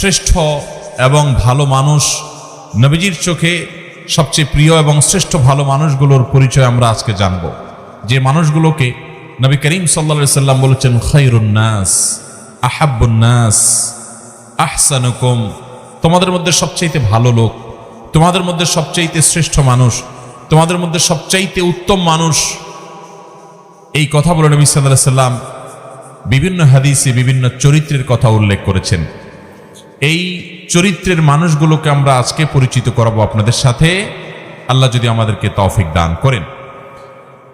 শ্রেষ্ঠ এবং ভালো মানুষ নবীজির চোখে সবচেয়ে প্রিয় এবং শ্রেষ্ঠ ভালো মানুষগুলোর পরিচয় আমরা আজকে জানব। যে মানুষগুলোকে নবী করিম সাল্লা সাল্লাম বলেছেন খৈরুন্নাস আহাবুন্নাস আহসানুকুম। তোমাদের মধ্যে সবচাইতে ভালো লোক, তোমাদের মধ্যে সবচাইতে শ্রেষ্ঠ মানুষ, তোমাদের মধ্যে সবচাইতে উত্তম মানুষ। এই কথা বলে নবী সাল্লাহ সাল্লাম বিভিন্ন হাদিসে বিভিন্ন চরিত্রের কথা উল্লেখ করেছেন। এই চরিত্রের মানুষগুলোকে আমরা আজকে পরিচিত করাবো আপনাদের সাথে। আল্লাহ যদি আমাদেরকে তৌফিক দান করেন।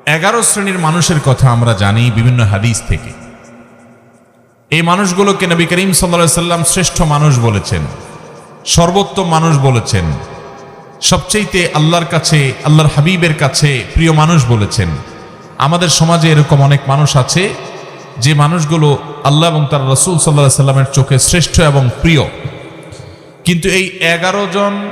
এগারো শ্রেণির মানুষের কথা আমরা জানি বিভিন্ন হাদিস থেকে। এই মানুষগুলোকে নবী করিম সাল্লা সাল্লাম শ্রেষ্ঠ মানুষ বলেছেন, সর্বোত্তম মানুষ বলেছেন সবচেয়েতে আল্লাহর কাছে, আল্লাহর হাবিবের কাছে প্রিয় মানুষ বলেছেন। আমাদের সমাজে এরকম অনেক মানুষ আছে যে মানুষগুলো আল্লাহ এবং তার রসুল সাল্লাহ সাল্লামের চোখে শ্রেষ্ঠ এবং প্রিয়। কিন্তু এই এগারো জন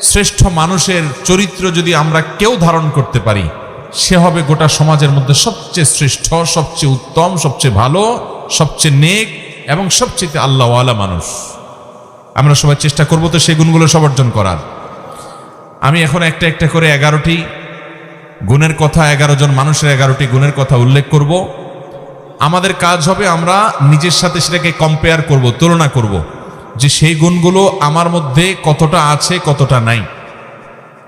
শ্রেষ্ঠ মানুষের চরিত্র যদি আমরা কেউ ধারণ করতে পারি, সে হবে গোটা সমাজের মধ্যে সবচেয়ে শ্রেষ্ঠ, সবচেয়ে উত্তম, সবচেয়ে ভালো, সবচেয়ে নেক এবং সবচেয়ে আল্লাহওয়ালা মানুষ। আমরা সবাই চেষ্টা করব তো সেই গুণগুলো সব অর্জন করার। আমি এখন একটা একটা করে এগারোটি গুণের কথা, এগারো জন মানুষের এগারোটি গুণের কথা উল্লেখ করব। আমাদের কাজ হবে আমরা নিজের সাথে সেটাকে কম্পেয়ার করব, তুলনা করব যে সেই গুণগুলো আমার মধ্যে কতটা আছে, কতটা নাই।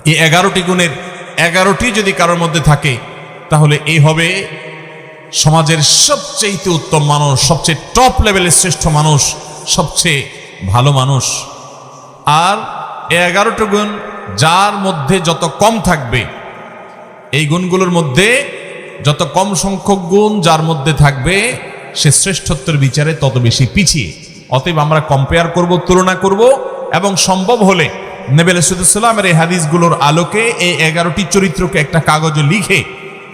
এই এগারোটি গুণের, এগারোটি যদি কারোর মধ্যে থাকে, তাহলে এই হবে সমাজের সবচেয়ে উত্তম মানুষ, সবচেয়ে টপ লেভেলের শ্রেষ্ঠ মানুষ, সবচেয়ে ভালো মানুষ। আর এগারোটি গুণ যার মধ্যে যত কম থাকবে, এই গুণগুলোর মধ্যে যত কম সংখ্যক গুণ যার মধ্যে থাকবে, সে শ্রেষ্ঠত্বের বিচারে তত বেশি পিছিয়ে। অতএব আমরা কম্পেয়ার করব, তুলনা করব এবং সম্ভব হলে নেবেল সুদুসাল্লামের এই হাদিসগুলোর আলোকে এই এগারোটি চরিত্রকে একটা কাগজে লিখে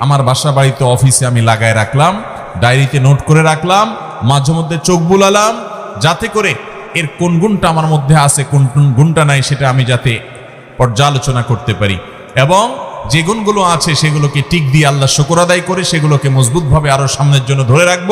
আমার বাসা বাড়িতে অফিসে আমি লাগায় রাখলাম, ডায়েরিতে নোট করে রাখলাম, মাঝে মধ্যে চোখ বুলালাম, যাতে করে এর কোন গুণটা আমার মধ্যে আছে কোন কোন গুণটা নাই সেটা আমি যাতে পর্যালোচনা করতে পারি। এবং যে গুণগুলো আছে সেগুলোকে টিক দিয়ে আল্লাহ শুকর আদায় করে, সেগুলোকে মজবুতভাবে আরও সামনের জন্য ধরে রাখব।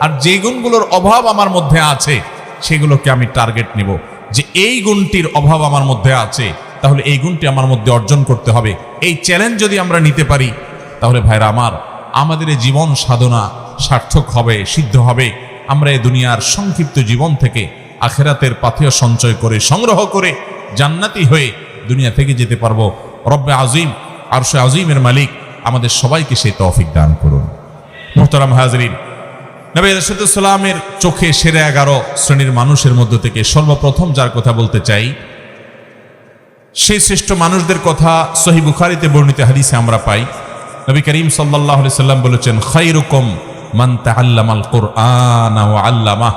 আর যে গুণগুলোর অভাব আমার মধ্যে আছে, সেগুলোকে আমি টার্গেট নিব। যে এই গুণটির অভাব আমার মধ্যে আছে, তাহলে এই গুণটি আমার মধ্যে অর্জন করতে হবে। এই চ্যালেঞ্জ যদি আমরা নিতে পারি, তাহলে ভাইরা আমার, আমাদের জীবন সাধনা সার্থক হবে, সিদ্ধ হবে। আমরা এই দুনিয়ার সংক্ষিপ্ত জীবন থেকে আখেরাতের পাথেয় সঞ্চয় করে, সংগ্রহ করে জান্নাতি হয়ে দুনিয়া থেকে যেতে পারব। রব্বে আজিম আর সে আজিমের মালিক, আমাদের সবাইকে সেই তৌফিক দান করুন। মোহতারাম হাজরিন, নবী চোখে সেরে এগারো শ্রেণির মানুষের মধ্য থেকে সর্বপ্রথম যার কথা বলতে চাই, সেই শ্রেষ্ঠ মানুষদের কথা সহি বুখারিতে বর্ণিত হাদিসে আমরা পাই। নবী করিম সাল্লাহ সাল্লাম বলেছেন খাইরুকম মান তাআল্লামাল কোরআন ও আল্লামা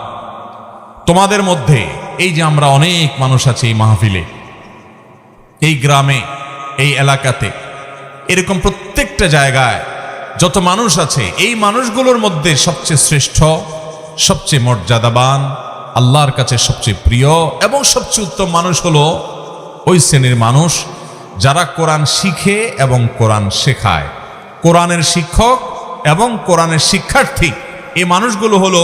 তোমাদের মধ্যে এই যে আমরা অনেক মানুষ আছি এই মাহফিলে, এই গ্রামে, এই এলাকাতে এরকম প্রত্যেকটা জায়গায় যত মানুষ আছে, এই মানুষগুলোর মধ্যে সবচেয়ে শ্রেষ্ঠ, সবচেয়ে মর্যাদাবান, আল্লাহর কাছে সবচেয়ে প্রিয় এবং সবচেয়ে উত্তম মানুষ হলো ওই শ্রেণির মানুষ যারা কোরআন শিখে এবং কোরআন শেখায়। কোরআনের শিক্ষক এবং কোরআনের শিক্ষার্থী। এই মানুষগুলো হলো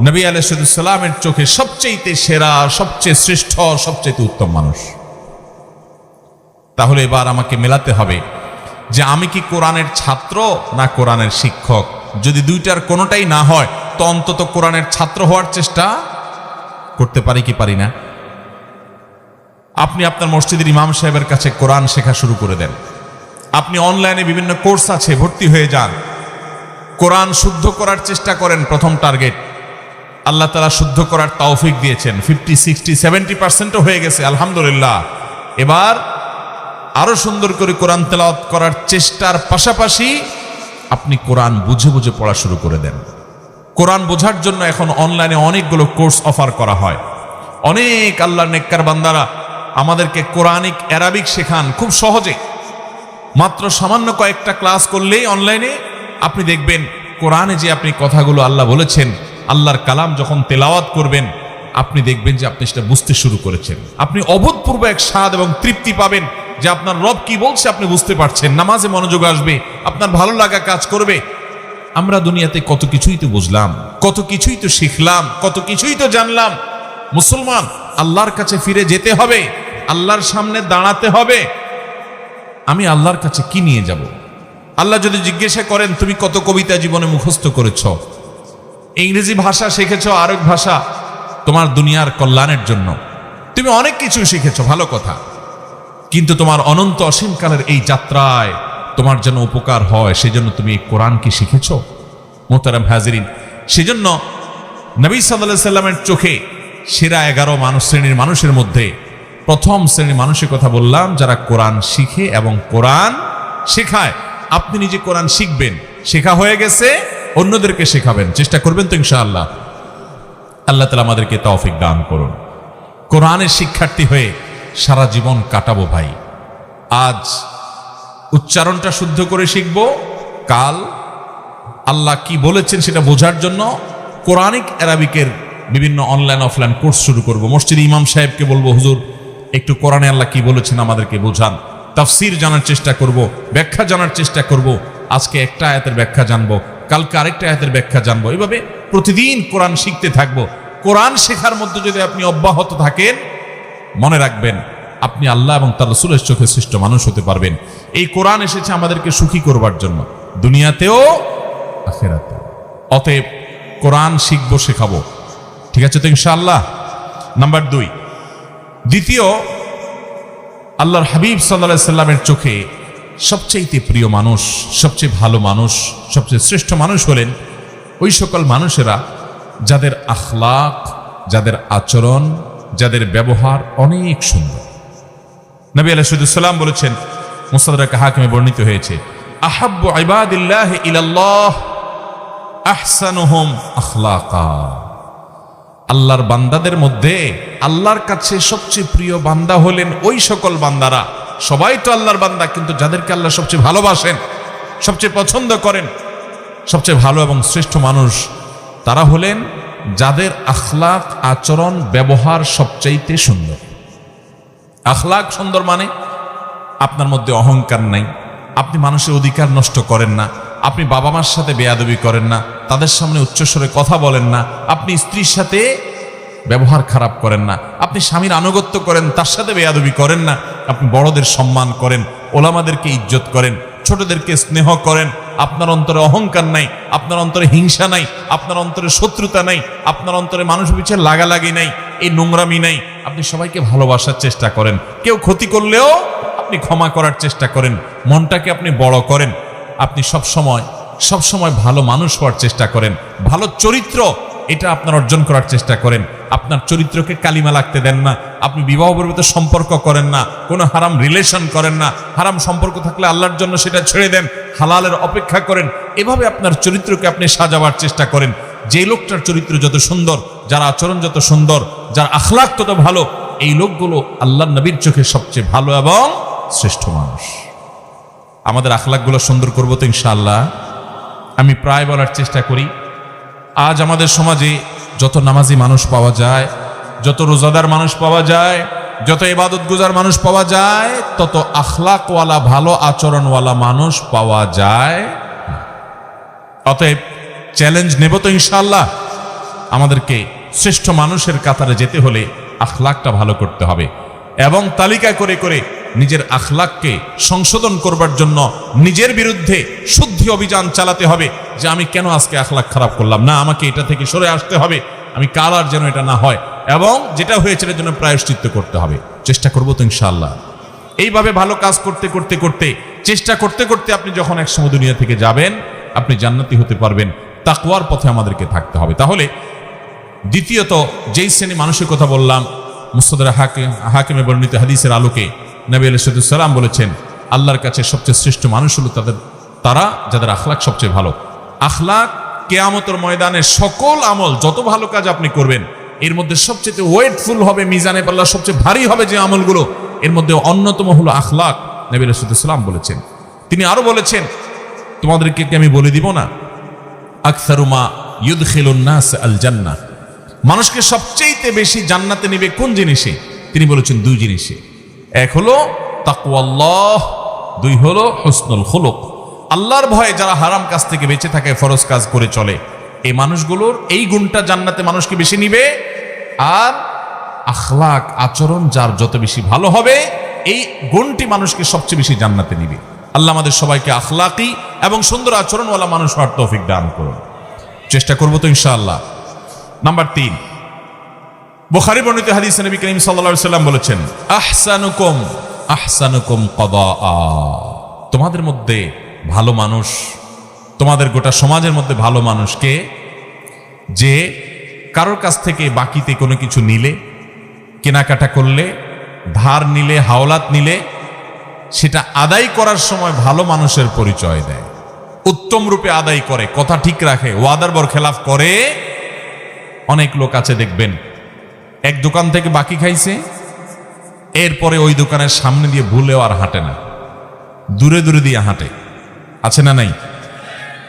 নবী আলাইসালামের চোখে সবচেয়ে সেরা, সবচেয়ে শ্রেষ্ঠ সবচেয়ে উত্তম মানুষ। তাহলে এবার আমাকে মেলাতে হবে। যে আমি কি কোরআনের ছাত্র না কোরআনের শিক্ষক? যদি দুইটার কোনোটাই না হয়, তো অন্তত কোরআনের ছাত্র হওয়ার চেষ্টা করতে পারি কি পারি না? আপনি আপনার মসজিদের ইমাম সাহেবের কাছে কোরআন শেখা শুরু করে দেন। আপনি অনলাইনে বিভিন্ন কোর্স আছে, ভর্তি হয়ে যান। কোরআন শুদ্ধ করার চেষ্টা করেন প্রথম টার্গেট। আল্লাহ তালা শুদ্ধ করার তৌফিক দিয়েছেন। ফিফটি সিক্সটি সেভেন্টি পার্সেন্টও হয়ে গেছে, আলহামদুলিল্লাহ। এবার আরও সুন্দর করে কোরআন তেলাওয়াত করার চেষ্টার পাশাপাশি আপনি কোরআন বুঝে বুঝে পড়া শুরু করে দেন। কোরআন বোঝার জন্য এখন অনলাইনে অনেকগুলো কোর্স অফার করা হয়। অনেক আল্লাহ নেককার বান্দারা আমাদেরকে কোরআনিক, অ্যারাবিক শেখান খুব সহজে। মাত্র সামান্য কয়েকটা ক্লাস করলেই অনলাইনে আপনি দেখবেন কোরআনে যে আপনি কথাগুলো আল্লাহ বলেছেন, আল্লাহর কালাম যখন তেলাওয়াত করবেন, আপনি দেখবেন যে আপনি সেটা বুঝতে শুরু করেছেন। আপনি অভূতপূর্ব এক স্বাদ এবং তৃপ্তি পাবেন। যে আপনার রব কি বলছে আপনি বুঝতে পারছেন। নামাজে মনোযোগ আসবে, আপনার ভালো লাগা কাজ করবে। আমরা দুনিয়াতে কত কিছুই তো বুঝলাম, কত কিছুই তো শিখলাম, কত কিছুই তো জানলাম। মুসলমান, আল্লাহর কাছে ফিরে যেতে হবে, আল্লাহর সামনে দাঁড়াতে হবে। আমি আল্লাহর কাছে কি নিয়ে যাব? আল্লাহ যদি জিজ্ঞাসা করেন, তুমি কত কবিতা জীবনে মুখস্থ করেছ? ইংরেজি ভাষা শিখেছ আরেক ভাষা তোমার দুনিয়ার কল্যাণের জন্য। তুমি অনেক কিছু শিখেছ, ভালো কথা। কিন্তু তোমার অনন্ত অসীমকালের এই যাত্রায় তোমার যেন উপকার হয়, সেজন্য তুমি এই কোরআন কি শিখেছ? মোতারাম হাজিরিন, সেজন্য নবী সাল্লাহ সাল্লামের চোখে সেরা এগারো মানুষ শ্রেণির মানুষের মধ্যে প্রথম শ্রেণির মানুষের কথা বললাম, যারা কোরআন শিখে এবং কোরআন শেখায়। আপনি নিজে কোরআন শিখবেন, শেখা হয়ে গেছে, অন্যদেরকে শেখাবেন। চেষ্টা করবেন তো ইনশাআল্লাহ। আল্লাহ তালা আমাদেরকে তৌফিক দান করুন। কোরআনের শিক্ষার্থী হয়ে সারা জীবন কাটাবো ভাই। আজ উচ্চারণটা শুদ্ধ করে শিখব। কাল আল্লাহ কি বলেছেন সেটা বোঝার জন্য কোরআনিক অ্যারাবিকের বিভিন্ন অনলাইন অফলাইন কোর্স শুরু করব। মসজিদ ইমাম সাহেবকে বলব, হুজুর, একটু কোরআনে আল্লাহ কি বলেছেন আমাদেরকে বোঝান। তাফসির জানার চেষ্টা করব, ব্যাখ্যা জানার চেষ্টা করব। আজকে একটা আয়াতের ব্যাখ্যা জানব, কালকে আরেকটা আয়াতের ব্যাখ্যা জানব। এভাবে প্রতিদিন কোরআন শিখতে থাকব। কোরআন শেখার মধ্যে যদি আপনি অব্যাহত থাকেন মনে রাখবেন, আপনি আল্লাহ এবং তার রসুলের চোখে সৃষ্ট মানুষ হতে পারবেন। এই কোরআন এসেছে আমাদেরকে সুখী করবার জন্য। দুনিয়াতেও আখেরাতে। অতএব কোরআন শিখব, শেখাবো। ঠিক আছে তো ইনশাআল্লাহ? নাম্বার দুই। দ্বিতীয়, আল্লাহর হাবিব সাল্লাহ সাল্লামের চোখে সবচেয়ে প্রিয় মানুষ, সবচেয়ে ভালো মানুষ, সবচেয়ে শ্রেষ্ঠ মানুষ হলেন ওই সকল মানুষেরা যাদের আখলাক, যাদের আচরণ যাদের ব্যবহার অনেক সুন্দর। নবী আলাইসাল্লাম বলেছেন মুসাদরাকে হাকিমে বর্ণিত হয়েছে, আহাব্বু ইবাদিল্লাহ ইলাল্লাহ আহসানুহুম আখলাকা। আল্লাহর বান্দাদের মধ্যে আল্লাহর কাছে সবচেয়ে প্রিয় বান্দা হলেন ওই সকল বান্দারা। সবাই তো আল্লাহর বান্দা, কিন্তু যাদেরকে আল্লাহ সবচেয়ে ভালোবাসেন, সবচেয়ে পছন্দ করেন, সবচেয়ে ভালো এবং শ্রেষ্ঠ মানুষ তারা হলেন যাদের আখলাক আচরণ, ব্যবহার সবচাইতে সুন্দর। আখলাক সুন্দর মানে আপনার মধ্যে অহংকার নাই। আপনি মানুষের অধিকার নষ্ট করেন না। আপনি বাবা মার সাথে বেয়াদবি করেন না। তাদের সামনে উচ্চস্বরে কথা বলেন না। আপনি স্ত্রীর সাথে ব্যবহার খারাপ করেন না। আপনি স্বামীর আনুগত্য করেন, তার সাথে বেয়াদবি করেন না। আপনি বড়দের সম্মান করেন, ওলামাদেরকে ইজ্জত করেন, ছোটদেরকে স্নেহ করেন আপনার অন্তরে অহংকার নাই, আপনার অন্তরে হিংসা নাই, আপনার অন্তরে শত্রুতা নাই, আপনার অন্তরে মানুষ পিছিয়ে লাগালাগি নাই, এই নোংরামি নাই। আপনি সবাইকে ভালোবাসার চেষ্টা করেন। কেউ ক্ষতি করলেও আপনি ক্ষমা করার চেষ্টা করেন। মনটাকে আপনি বড় করেন। আপনি সব সময় সব সময় ভালো মানুষ হওয়ার চেষ্টা করেন। ভালো চরিত্র এটা আপনার অর্জন করার চেষ্টা করেন। আপনার চরিত্রকে কালিমা লাগতে দেন না। আপনি বিবাহ পর্বিত সম্পর্ক করেন না। কোনো হারাম রিলেশন করেন না। হারাম সম্পর্ক থাকলে আল্লাহর জন্য সেটা ছেড়ে দেন। হালালের অপেক্ষা করেন। এভাবে আপনার চরিত্রকে আপনি সাজাবার চেষ্টা করেন। যে লোকটার চরিত্র যত সুন্দর, যার আচরণ যত সুন্দর, যার আখলাক তত ভালো, এই লোকগুলো আল্লাহ নবীর চোখে সবচেয়ে ভালো এবং শ্রেষ্ঠ মানুষ। আমাদের আখলাকগুলো সুন্দর করব তো ইনশাআল্লাহ। আমি প্রায় বলার চেষ্টা করি। আজ আমাদের সমাজে যত নামাজি মানুষ পাওয়া যায়, যত রোজাদার মানুষ পাওয়া যায়, যত ইবাদত গুজার মানুষ পাওয়া যায়, তত আখলাকওয়ালা, ভালো আচরণওয়ালা মানুষ পাওয়া যায়। অতএব চ্যালেঞ্জ নেব তো ইনশাআল্লাহ আমাদেরকে শ্রেষ্ঠ মানুষের কাতারে যেতে হলে আখলাকটা ভালো করতে হবে এবং তালিকা করে করে নিজের আখলাককে সংশোধন করবার জন্য নিজের বিরুদ্ধে শুদ্ধি অভিযান চালাতে হবে যে আমি কেন আজকে আখলাক খারাপ করলাম? না, আমাকে এটা থেকে সরে আসতে হবে। আমি কাল আর যেন এটা না হয়। এবং যেটা হয়েছে এটার জন্য প্রায়শ্চিত্ত করতে হবে। চেষ্টা করব তো ইনশাআল্লাহ। এইভাবে ভালো কাজ করতে করতে করতে, চেষ্টা করতে করতে আপনি যখন একসময় দুনিয়া থেকে যাবেন, আপনি জান্নাতি হতে পারবেন। তাকওয়ার পথে আমাদেরকে থাকতে হবে। তাহলে দ্বিতীয়ত, যেই শ্রেণি মানুষের কথা বললাম, মুস্তদের হাকিম, হাকিমে বর্ণিত হাদিসের আলোকে নবী আলাইসালাম বলেছেন, আল্লাহর কাছে সবচেয়ে শ্রেষ্ঠ মানুষ হলো তাদের, তারা যাদের আখলাক সবচেয়ে ভালো। আখলাক কেয়ামতের ময়দানে সকল আমল, যত ভালো কাজ আপনি করবেন, এর মধ্যে সবচেয়ে ওয়েটফুল হবে, মিজানে পাল্লা সবচেয়ে ভারী হবে যে আমলগুলো, এর মধ্যে অন্যতম হলো আখলাক নবী আলাইসালাম বলেছেন। তিনি আরও বলেছেন, তোমাদেরকে কি আমি বলে দিব না? আকসারুমা ইউদখিলুন্নাস আল জান্নাহ। মানুষকে সবচেয়ে বেশি জান্নাতে নেবে কোন জিনিসে? তিনি বলেছেন দুই জিনিসে। এক হলো তাকুয়াল্লাহ দুই হলো হুসনুল খুলুক। আল্লাহর ভয়ে যারা হারাম কাজ থেকে বেঁচে থাকে, ফরজ কাজ করে চলে এই মানুষগুলোর এই গুণটা জান্নাতে মানুষকে বেশি নিবে। আর আখলাক আচরণ যার যত বেশি ভালো হবে, এই গুণটি মানুষকে সবচেয়ে বেশি জান্নাতে নিবে। আল্লাহ আমাদের সবাইকে আখলাকি এবং সুন্দর আচরণওয়ালা মানুষ হওয়ার তৌফিক দান করুন। চেষ্টা করব তো ইনশাআল্লাহ। নাম্বার তিন বুখারি বর্ণিত হাদিস নবী করিম সাল্লাল্লাহু সাল্লাম বলেছেন, আহসানুকুম আহসানুকুম কদা তোমাদের মধ্যে ভালো মানুষ, তোমাদের গোটা সমাজের মধ্যে ভালো মানুষকে যে কারোর কাছ থেকে বাকিতে কোনো কিছু নিলে, কেনাকাটা করলে, ধার নিলে, হাওলাত নিলে, সেটা আদায় করার সময় ভালো মানুষের পরিচয় দেয়। উত্তম রূপে আদায় করে, কথা ঠিক রাখে, ওয়াদার বর খেলাফ করে, অনেক লোক আছে দেখবেন এক দোকান থেকে বাকি খাইছে। এরপরে ওই দোকানের সামনে দিয়ে ভুলেও আর হাঁটে না। দূরে দূরে দিয়ে হাঁটে। আছে না নাই?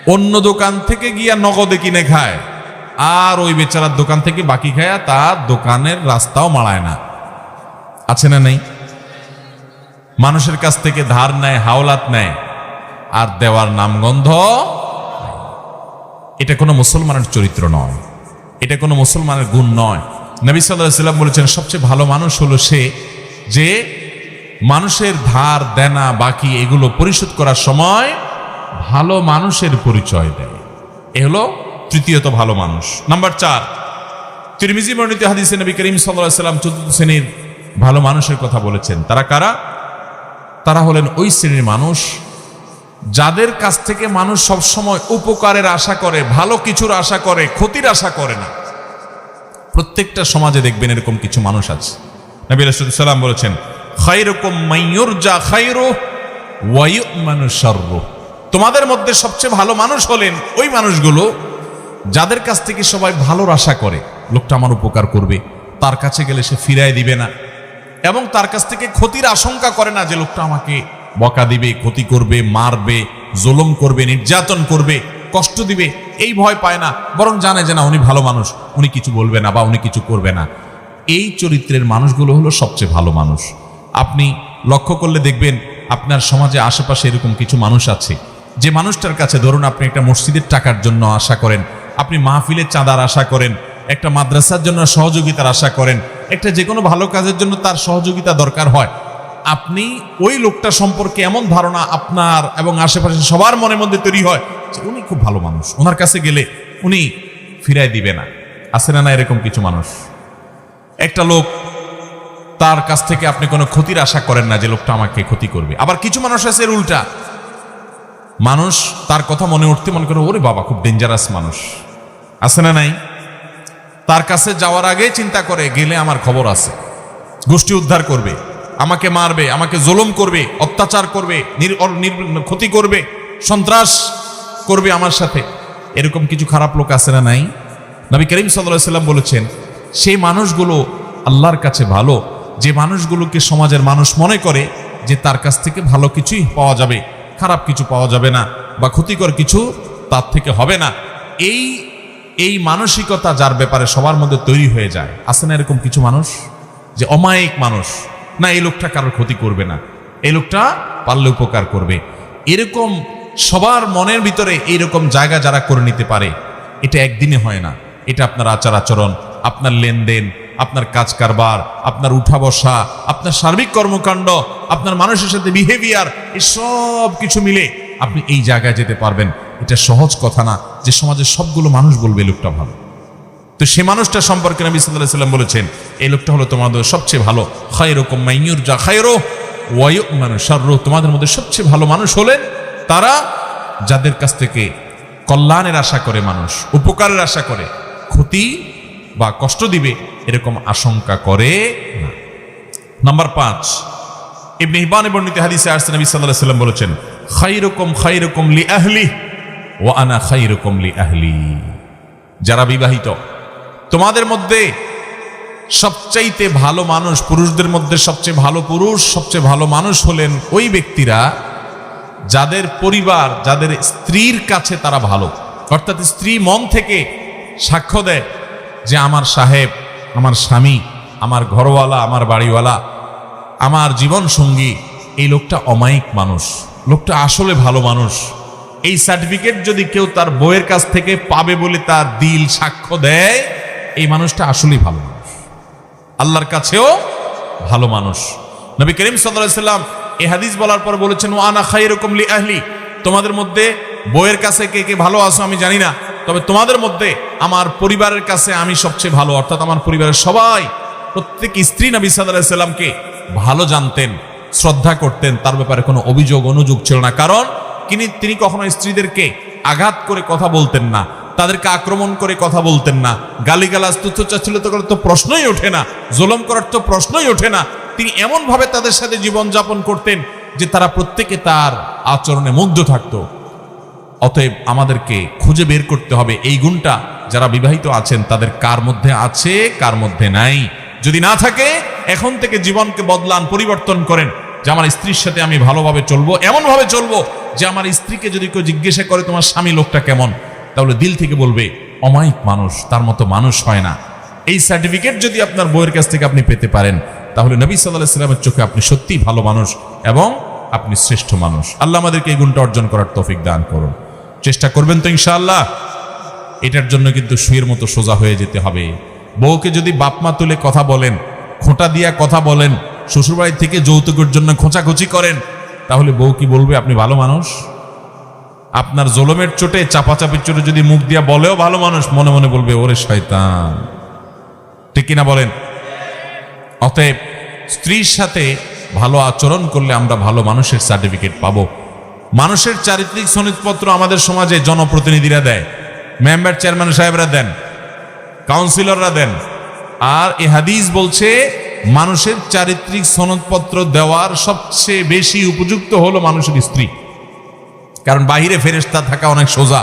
অন্য দোকান থেকে গিয়া নগদে কিনে খায়। আর ওই বেচারার দোকান থেকে বাকি খায়া তার দোকানের রাস্তাও মাড়ায় না। আছে না নাই? মানুষের কাছ থেকে ধার নেয়, হাওলাত নেয়, আর দেওয়ার নামগন্ধ এটা কোনো মুসলমানের চরিত্র নয়। এটা কোনো মুসলমানের গুণ নয়। নবী সাল্লাহ সাল্লাম বলেছেন, সবচেয়ে ভালো মানুষ হলো সে যে মানুষের ধার, দেনা, বাকি এগুলো পরিশোধ করার সময় ভালো মানুষের পরিচয় দেয়। এ হলো তৃতীয়ত ভালো মানুষ। নাম্বার চার, তিরমিজি বর্ণিত হাদিসে নবী করিম সাল্লাহ সাল্লাম চতুর্থ শ্রেণির ভালো মানুষের কথা বলেছেন। তারা কারা? তারা হলেন ওই শ্রেণির মানুষ যাদের কাছ থেকে মানুষ সবসময় উপকারের আশা করে, ভালো কিছুর আশা করে, ক্ষতির আশা করে না। প্রত্যেকটা সমাজে দেখবেন এরকম কিছু মানুষ আছে। নবী সাল্লাম বলেছেন তোমাদের মধ্যে সবচেয়ে ভালো মানুষ হলেন ওই মানুষগুলো যাদের কাছ থেকে সবাই ভালোর আশা করে। লোকটা আমার উপকার করবে, তার কাছে গেলে সে ফিরায় দিবে না। এবং তার কাছ থেকে ক্ষতির আশঙ্কা করে না যে লোকটা আমাকে বকা দিবে, ক্ষতি করবে, মারবে, জুলুম করবে, নির্যাতন করবে, কষ্ট দিবে। এই ভয় পায় না, বরং জানে যে না, উনি ভালো মানুষ, উনি কিছু বলবে না বা উনি কিছু করবে না। এই চরিত্রের মানুষগুলো হলো সবচেয়ে ভালো মানুষ। আপনি লক্ষ্য করলে দেখবেন আপনার সমাজে আশেপাশে এরকম কিছু মানুষ আছে। যে মানুষটার কাছে ধরুন আপনি একটা মসজিদের টাকার জন্য আশা করেন, আপনি মাহফিলের চাঁদার আশা করেন, একটা মাদ্রাসার জন্য সহযোগিতার আশা করেন, একটা যে কোনো ভালো কাজের জন্য তার সহযোগিতা দরকার হয়। আপনি ওই লোকটা সম্পর্কে এমন ধারণা আপনার এবং আশেপাশে সবার মনের মধ্যে তৈরি হয় যে উনি খুব ভালো মানুষ। ওনার কাছে গেলে উনি ফিরাই দিবে না। আছে না না এরকম কিছু মানুষ? একটা লোক, তার কাছ থেকে আপনি কোনো ক্ষতির আশা করেন না যে লোকটা আমাকে ক্ষতি করবে। আবার কিছু মানুষ আছে এর উল্টা। মানুষ তার কথা মনে উঠতে মনে করে, ওরে বাবা, খুব ডেঞ্জারাস মানুষ। আছে না নাই? তার কাছে যাওয়ার আগে চিন্তা করে গেলে আমার খবর আছে। গোষ্ঠী উদ্ধার করবে। আমাকে মারবে, আমাকে জুলুম করবে, অত্যাচার করবে ক্ষতি করবে, সন্ত্রাস করবে আমার সাথে। এরকম কিছু খারাপ লোক আছে না নাই? নবী করিম সাল্লাম বলেছেন, সেই মানুষগুলো আল্লাহর কাছে ভালো, যে মানুষগুলোকে সমাজের মানুষ মনে করে যে তার কাছ থেকে ভালো কিছুই পাওয়া যাবে, খারাপ কিছু পাওয়া যাবে না, বা ক্ষতিকর কিছু তার থেকে হবে না। এই এই মানসিকতা যার ব্যাপারে সবার মধ্যে তৈরি হয়ে যায়। আছে না এরকম কিছু মানুষ? যে অমায়িক মানুষ। না, এই লোকটা কারোর ক্ষতি করবে না। এই লোকটা পারলে উপকার করবে। এরকম সবার মনের ভিতরে এইরকম জায়গা যারা করে নিতে পারে, এটা একদিনে হয় না। এটা আপনার আচার আচরণ, আপনার লেনদেন, আপনার কাজ কারবার, আপনার উঠা বসা, আপনার সার্বিক কর্মকাণ্ড, আপনার মানুষের সাথে বিহেভিয়ার সব কিছু মিলে আপনি এই জায়গায় যেতে পারবেন। এটা সহজ কথা না যে সমাজের সবগুলো মানুষ বলবে লোকটা ভালো। তো সে মানুষটা সম্পর্কে নবী সাল্লাহ সাল্লাম বলেছেন, এই লোকটা হলো তোমাদের সবচেয়ে ভালো। খায়রকম মাইয়ুর যা খায়রো ওয়ায়ু মানুষ তোমাদের মধ্যে সবচেয়ে ভালো মানুষ হলেন তারা যাদের কাছ থেকে কল্যাণের আশা করে মানুষ, উপকারের আশা করে। ক্ষতি বা কষ্ট দিবে এরকম আশঙ্কা করে না। নাম্বার পাঁচ, ইবনে হিবানে বর্ণিত হাদিসে আসছে নবী আলাইহি সাল্লাম বলেছেন খাইরুকুম খাইরুকুম লি আহলি ওয়া আনা খাইরুকুম লি আহলি যারা বিবাহিত তোমাদের মধ্যে সবচাইতে ভালো মানুষ, পুরুষদের মধ্যে সবচেয়ে ভালো পুরুষ, সবচেয়ে ভালো মানুষ হলেন ওই ব্যক্তিরা যাদের পরিবার, যাদের স্ত্রীর কাছে তারা ভালো। অর্থাৎ স্ত্রী মন থেকে সাক্ষ্য দেয় যে আমার সাহেব, আমার স্বামী, আমার ঘরওয়ালা, আমার বাড়িওয়ালা, আমার জীবন সঙ্গী এই লোকটা অমায়িক মানুষ, লোকটা আসলে ভালো মানুষ। এই সার্টিফিকেট যদি কেউ তার বইয়ের কাছ থেকে পাবে বলে তার দিল সাক্ষ্য দেয় এই মানুষটা আসলেই ভালো মানুষ। আল্লাহর কাছেও ভালো মানুষ। নবী করিম সাল্লাম এ হাদিস বলার পর বলেছেন ও আনা খাই রকম লি আহলি। তোমাদের মধ্যে বইয়ের কাছে কে কে ভালো আছো আমি জানি না, তবে তোমাদের মধ্যে আমার পরিবারের কাছে আমি সবচেয়ে ভালো, অর্থাৎ আমার পরিবারের সবাই। প্রত্যেক স্ত্রী নবী সাল্লামকে ভালো জানতেন, শ্রদ্ধা করতেন, তার ব্যাপারে কোনো অভিযোগ, অনুযোগ ছিল না। কারণ তিনি তিনি কখনো স্ত্রীদেরকে আঘাত করে কথা বলতেন না। তাদেরকে আক্রমণ করে কথা বলতেন না। গালিগালাজ তুচ্ছাচ্ছিলতা করার তো প্রশ্নই ওঠে না। জুলম করার তো প্রশ্নই ওঠে না। তিনি এমনভাবে তাদের সাথে জীবন যাপন করতেন যে তারা প্রত্যেকে তার আচরণে মুগ্ধ থাকত। অতএব আমাদেরকে খুঁজে বের করতে হবে। এই গুণটা যারা বিবাহিত আছেন, তাদের কার মধ্যে আছে, কার মধ্যে নাই? যদি না থাকে, এখন থেকে জীবনকে বদলান, পরিবর্তন করেন। যে আমার স্ত্রীর সাথে আমি ভালোভাবে চলবো, এমনভাবে চলবো যে আমার স্ত্রীকে যদি কেউ জিজ্ঞাসা করে, তোমার স্বামী লোকটা কেমন? তাহলে দিল থেকে বলবে, অমায়িক মানুষ, তার মতো মানুষ হয় না। এই সার্টিফিকেট যদি আপনার বইয়ের কাছ থেকে আপনি পেতে পারেন, তাহলে নবী সাল্লাহ সাল্লামের চোখে আপনি সত্যিই ভালো মানুষ এবং আপনি শ্রেষ্ঠ মানুষ। আল্লাহ আমাদেরকে এই গুণটা অর্জন করার তৌফিক দান করুন। চেষ্টা করবেন তো ইনশাআল্লাহ। এটার জন্য কিন্তু শুয়ের মতো সোজা হয়ে যেতে হবে। বউকে যদি বাপমা তুলে কথা বলেন, খোঁটা দিয়া কথা বলেন, শ্বশুরবাড়ি থেকে যৌতুকের জন্য খোঁচাখুচি করেন, তাহলে বউ কি বলবে, আপনি ভালো মানুষ? আপনার জলমের চোটে, চাপাচাপির চোটে যদি মুখ দিয়া বলেও ভালো মানুষ, মনে মনে বলবে, ওরে শয়তান। ঠিক কিনা বলেন? অতএব, স্ত্রীর সাথে ভালো আচরণ করলে আমরা ভালো মানুষের সার্টিফিকেট পাবো। মানুষের চারিত্রিক সনদপত্র আমাদের সমাজে জনপ্রতিনিধিরা দেয়। মেম্বার চেয়ারম্যান সাহেবরা দেন, কাউন্সিলররা দেন। আর এ হাদিস বলছে, মানুষের চারিত্রিক সনদপত্র দেওয়ার সবচেয়ে বেশি উপযুক্ত হলো মানুষের স্ত্রী। কারণ বাহিরে ফেরেস্তা থাকা অনেক সোজা।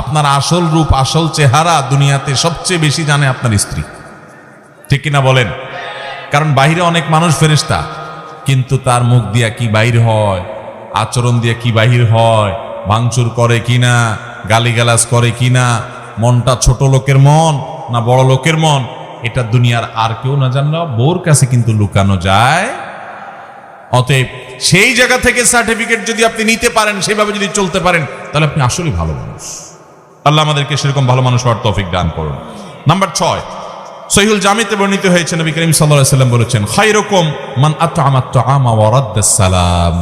আপনার আসল রূপ, আসল চেহারা দুনিয়াতে সবচেয়ে বেশি জানে আপনার স্ত্রী। ঠিক কিনা বলেন? কারণ বাহিরে অনেক মানুষ ফেরেস্তা কিন্তু তার মুখ দিয়া কি বাইর হয়, আচরণ দিয়া কি বাহির হয়, ভাঙচুর করে কিনা, গালিগালাজ করে কিনা, মনটা ছোট লোকের মন না বড় লোকের মন, এটা দুনিয়ার আর কেউ না জানলেও বোর কাছে কিন্তু লুকানো যায়। অতএব সেই জায়গা থেকে সার্টিফিকেট যদি আপনি নিতে পারেন, সেভাবে যদি চলতে পারেন, তাহলে আপনি আসলেই ভালো মানুষ। আল্লাহ আমাদেরকে সেরকম ভালো মানুষ হওয়ার তৌফিক দান করুন। নাম্বার ছয় সহিউল জামিতে বর্ণিত হয়েছে, নবী করিম আলাইহি সাল্লাম বলেছেন, খায়রুকুম মান ওয়া রাদ্দাস সালাম।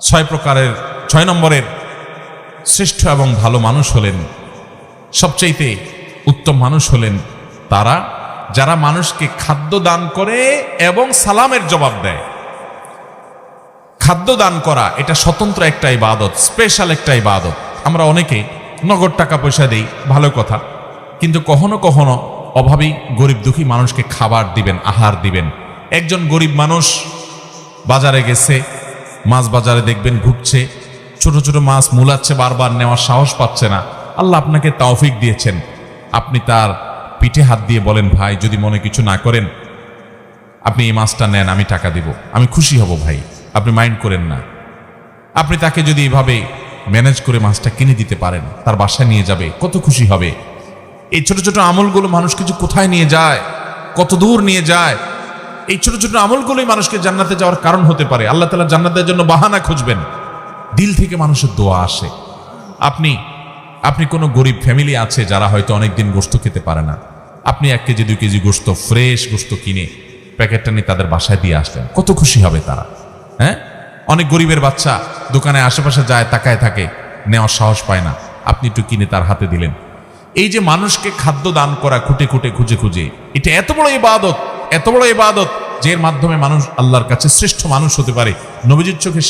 ছয় প্রকারের, ছয় নম্বরের শ্রেষ্ঠ এবং ভালো মানুষ হলেন, সবচাইতে উত্তম মানুষ হলেন তারা, যারা মানুষকে খাদ্য দান করে এবং সালামের জবাব দেয়। খাদ্য দান করা, এটা স্বতন্ত্র একটা ইবাদত স্পেশাল একটা ইবাদত। আমরা অনেকে নগদ টাকা পয়সা দেই, ভালো কথা, কিন্তু কখনো কখনো অভাবী, গরিব দুঃখী মানুষকে খাবার দিবেন, আহার দিবেন। একজন গরিব মানুষ বাজারে গেছে, মাছ বাজারে দেখবেন ঘুরছে, ছোট ছোট মাছ মুলাচ্ছে, বারবার নেওয়ার সাহস পাচ্ছে না। আল্লাহ আপনাকে তাওফিক দিয়েছেন। আপনি তার পিঠে হাত দিয়ে বলেন, ভাই, যদি মনে কিছু না করেন, আপনি এই মাছটা নেন, আমি টাকা দিব, আমি খুশি হব, ভাই। আপনি মাইন্ড করেন না। আপনি তাকে যদি এভাবে ম্যানেজ করে মাছটা কিনে দিতে পারেন, তার বাসায় নিয়ে যাবে, কত খুশি হবে। এই ছোট ছোট আমলগুলো মানুষ কিছু কোথায় নিয়ে যায়, কত দূর নিয়ে যায়, এই ছোট ছোট আমলগুলোই মানুষকে জান্নাতে যাওয়ার কারণ হতে পারে। আল্লাহ তালা জান্নাতের জন্য বাহানা খুঁজবেন। দিল থেকে মানুষের দোয়া আসে। আপনি আপনি কোনো গরিব ফ্যামিলি আছে যারা হয়তো অনেকদিন গোস্ত খেতে পারে না। আপনি এক কেজি, দুই কেজি গোস্ত ফ্রেশ গোস্ত কিনে প্যাকেটটা নিয়ে তাদের বাসায় দিয়ে আসলেন। কত খুশি হবে তারা। অনেক গরিবের বাচ্চা দোকানে আশেপাশে যায়, তাকায় থাকে, নেওয়ার সাহস পায় না। আপনি একটু কিনে তার হাতে দিলেন। এই যে মানুষকে খাদ্য দান করা খুঁটে খুঁটে, খুঁজে খুঁজে, এটা এত বড় ইবাদত, এত বড় ইবাদত, যে মাধ্যমে মানুষ আল্লাহর কাছে শ্রেষ্ঠ মানুষ হতে পারে। নবীজির চোখে